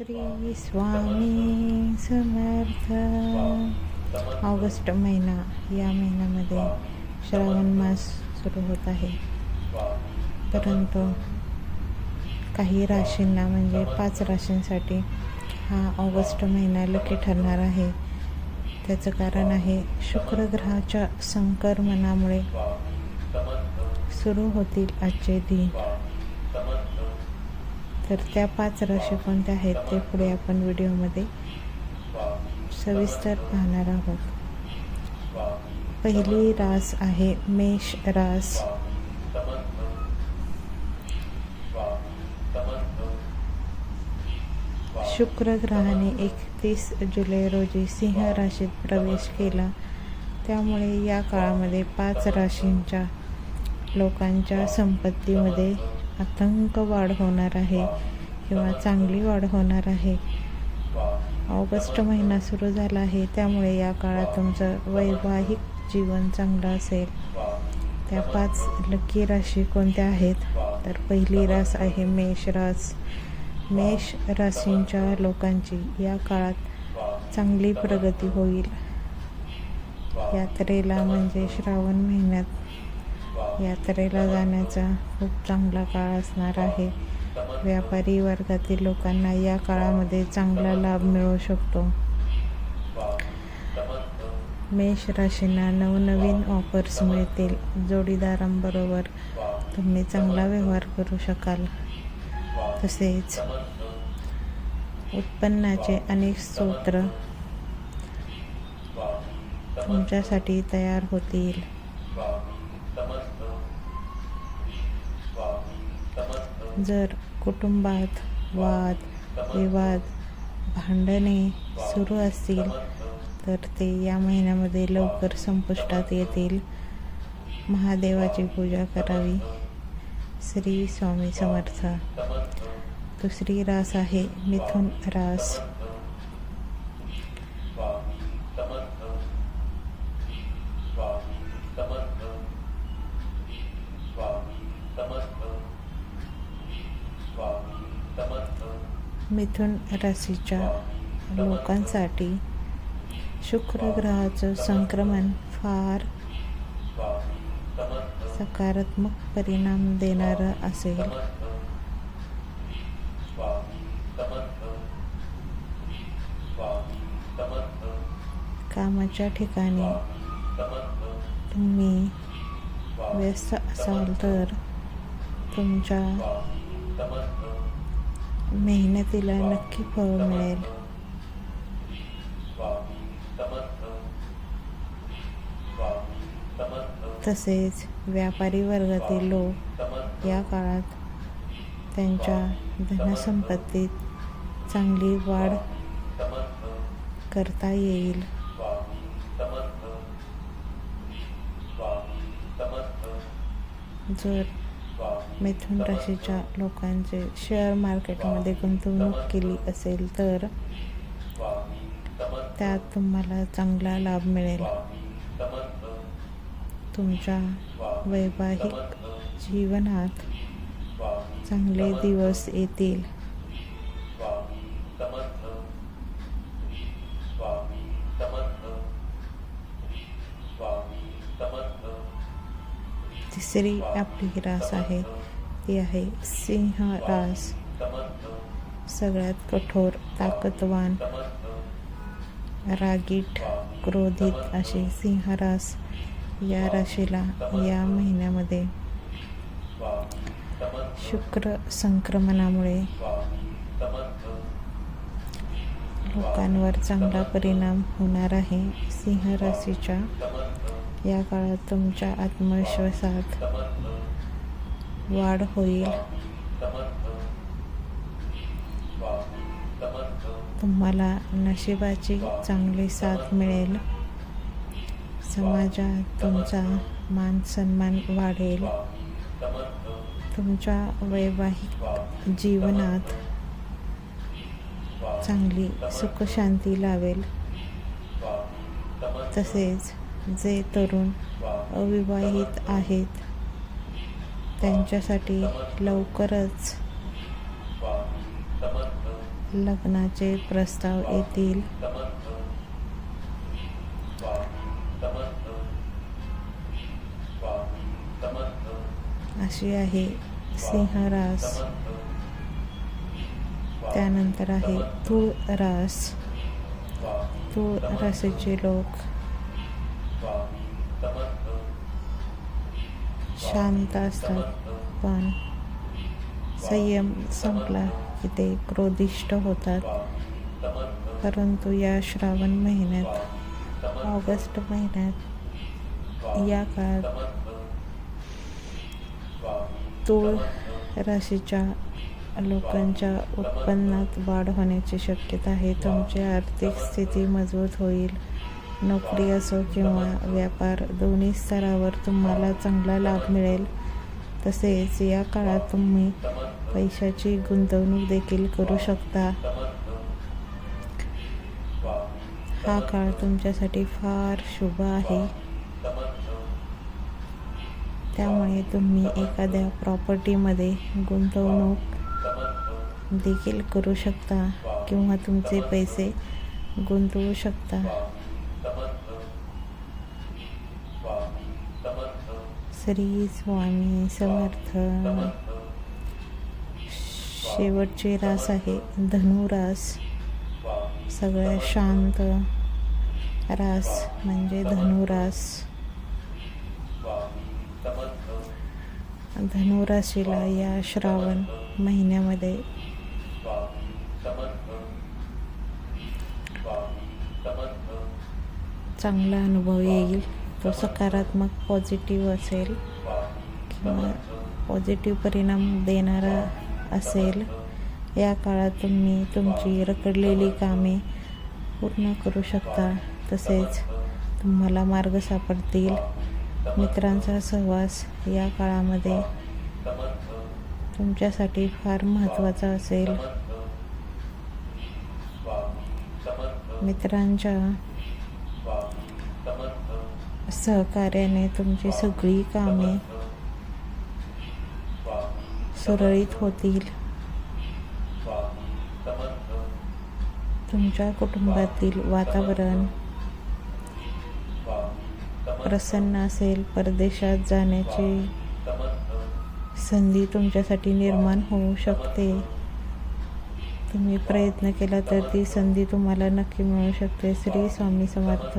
Shri Swami Samarth. August महिना या महिन्यामध्ये श्रावण मास सुरू होत आहे. परंतु काही राशींना म्हणजे पाच राशींसाठी हा ऑगस्ट महिना लकी ठरणार आहे. त्याचं कारण आहे शुक्रग्रहाच्या संक्रमणामुळे सुरू होतील आजचे दिन. तर त्या पाच राशी कोणत्या आहेत ते पुढे आपण व्हिडिओमध्ये सविस्तर पाहणार आहोत. पहिली रास आहे मेष रास. शुक्र ग्रहाने एकतीस जुलै रोजी सिंह राशीत प्रवेश केला. त्यामुळे या काळामध्ये पाच राशींच्या लोकांच्या संपत्तीमध्ये आतंक वाढ होणार आहे किंवा चांगली वाढ होणार आहे. ऑगस्ट महिना सुरू झाला आहे त्यामुळे या काळात तुमचं वैवाहिक जीवन चांगलं असेल. त्या पाच लकी राशी कोणत्या आहेत? तर पहिली रास आहे मेष रास. मेष राशींच्या लोकांची या काळात चांगली प्रगती होईल. यात्रेला म्हणजे श्रावण महिन्यात यात्रेला जाण्याचा खूप चांगला काळ असणार आहे. व्यापारी वर्गातील लोकांना या काळामध्ये चांगला लाभ मिळू शकतो. मेष राशींना नवनवीन ऑफर्स मिळतील. जोडीदारांबरोबर तुम्ही चांगला व्यवहार करू शकाल. तसेच उत्पन्नाचे अनेक स्तोत्र तुमच्यासाठी तयार होतील. जर कुटुंबात वाद विवाद भांडणे सुरू असतील तर ते या महिन्यामध्ये लवकर संपुष्टात येतील. महादेवाची पूजा करावी. श्री स्वामी समर्थ. दुसरी रास आहे मिथुन रास. मिथुन राशीच्या लोकांसाठी शुक्र ग्रहाचं संक्रमण फार सकारात्मक परिणाम देणारं असेल. कामाच्या ठिकाणी तुम्ही व्यस्त असाल तर तुमच्या मेहनतीला नक्की फळ मिळेल तसेच व्यापारी वर्गातील लोक या काळात त्यांच्या धनसंपत्तीत चांगली वाढ करता येईल जर मिथुन राशीच्या लोकांचे शेअर मार्केटमध्ये गुंतवणूक केली असेल तर त्यात तुम्हाला चांगला लाभ मिळेल. तुमच्या वैवाहिक जीवनात चांगले दिवस येतील. तिसरी आपली रास आहे. शक्ती आहे. सिंह रास सगळ्यात कठोर ताकदवान रागीट क्रोधित अशी सिंह रास या राशीला या महिन्यामध्ये शुक्र संक्रमणामुळे लोकांवर चांगला परिणाम होणार आहे. सिंह राशीच्या या काळात तुमच्या आत्मविश्वासात वाढ होईल. तुम्हाला नशिबाची चांगली साथ मिळेल. समाजात तुमचा मान सन्मान वाढेल. तुमच्या वैवाहिक जीवनात चांगली सुखशांती लावेल. तसेच जे तरुण अविवाहित आहेत त्यांच्यासाठी लवकरच लग्नाचे प्रस्ताव येतील. अशी आहे सिंहरास. त्यानंतर आहे तूळ रास तूळ राशीचे लोक. शांत असतात. पण संयम संपला की ते क्रोधिष्ट होतात. परंतु या श्रावण महिन्यात ऑगस्ट महिन्यात या काळात तूळ राशीच्या लोकांच्या उत्पन्नात वाढ होण्याची शक्यता आहे. तुमची आर्थिक स्थिती मजबूत होईल. नोकरी असो किंवा व्यापार दोन्ही स्तरावर तुम्हाला चांगला लाभ मिळेल. तसेच या काळात तुम्ही पैशाची गुंतवणूक देखील करू शकता. हा काळ तुमच्यासाठी फार शुभ आहे. त्यामुळे तुम्ही एखाद्या प्रॉपर्टीमध्ये गुंतवणूक देखील करू शकता किंवा तुमचे पैसे गुंतवू शकता. श्री स्वामी समर्थ. शेवटची रास आहे धनुरास. सगळ्या शांत रास म्हणजे धनुरास. धनुराशीला या श्रावण महिन्यामध्ये चांगला अनुभव येईल. तो सकारात्मक पॉझिटिव्ह असेल किंवा पॉझिटिव्ह परिणाम देणारा असेल या काळात तुम्ही तुमची रखडलेली कामे पूर्ण करू शकता. तसेच तुम्हाला मार्ग सापडतील. मित्रांचा सहवास या काळामध्ये तुमच्यासाठी फार महत्त्वाचा असेल. मित्रांच्या सहकार्याने तुमची सगळी कामे सुरळीत होतील. तुमच्या कुटुंबातील वातावरण प्रसन्न असेल परदेशात जाण्याची संधी तुमच्यासाठी निर्माण होऊ शकते. तुम्ही प्रयत्न केला तर ती संधी तुम्हाला नक्की मिळू शकते. श्री स्वामी समर्थ.